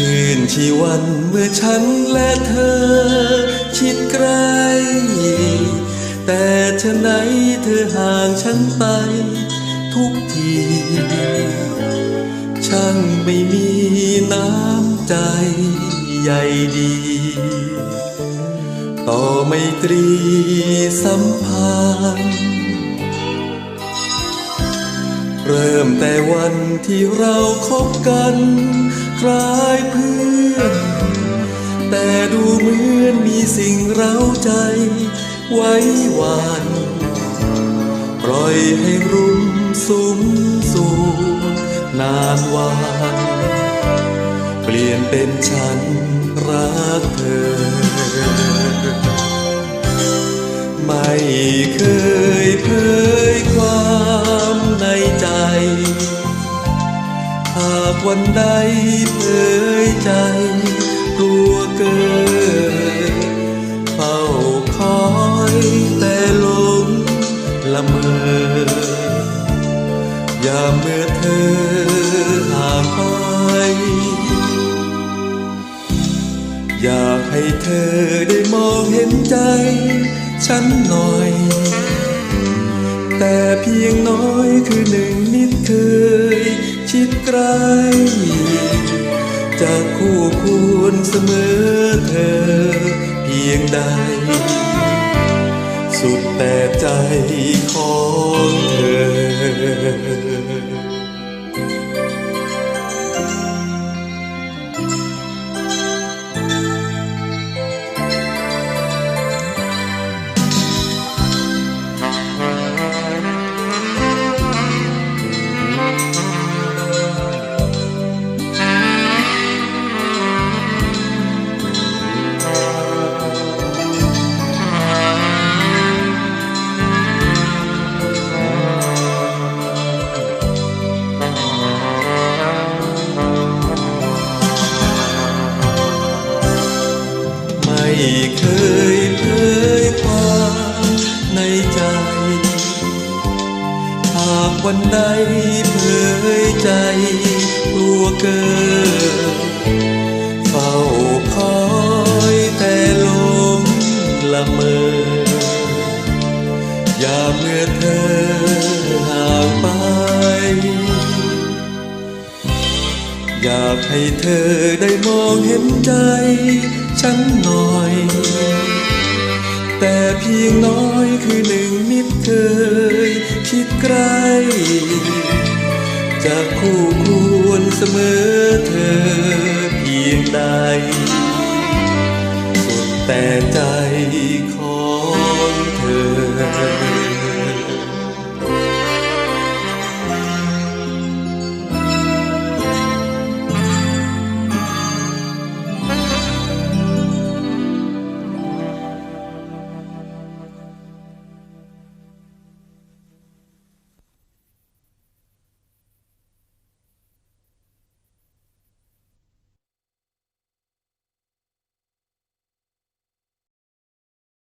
ชื่นชีวันเมื่อฉันและเธอ ชิดใกล้แต่ฉะไหนเธอห่างฉันไป ทุกที ช่างไม่มีน้ำใจใหญ่ดี ต่อไม่ตรีสัมพันธ์เริ่มแต่วันที่เราคบกัน คล้ายเพื่อน แต่ดูเหมือนมีสิ่งเร้าใจไว้วานปล่อยให้รุ่มสุมสูนานวันเปลี่ยนเป็นฉันรักเธอ ไม่เคย วันใดเผยใจ กลัวเกินเฝ้าคอยแต่ลงละเมอยามเมื่อเธอห่างไปอยากให้เธอได้มองเห็นใจ ฉันหน่อย แต่เพียงน้อยคือหนึ่งนิดเคยชิดใกล้ วนเสมอเธอเพียงใด สุดแต่ใจขอ เคยเผยความในใจหากวันใดเผยใจตัวเกินเฝ้าคอยแต่ลมละเมอยามเมื่อเธอห่างไป อยากให้เธอได้มองเห็นใจ ฉันหน่อย แต่เพียงน้อยคือหนึ่งมิตรเคย คิดใกล้จะคู่ควรเสมอเธอเพียงใดสุดแต่ใจขอ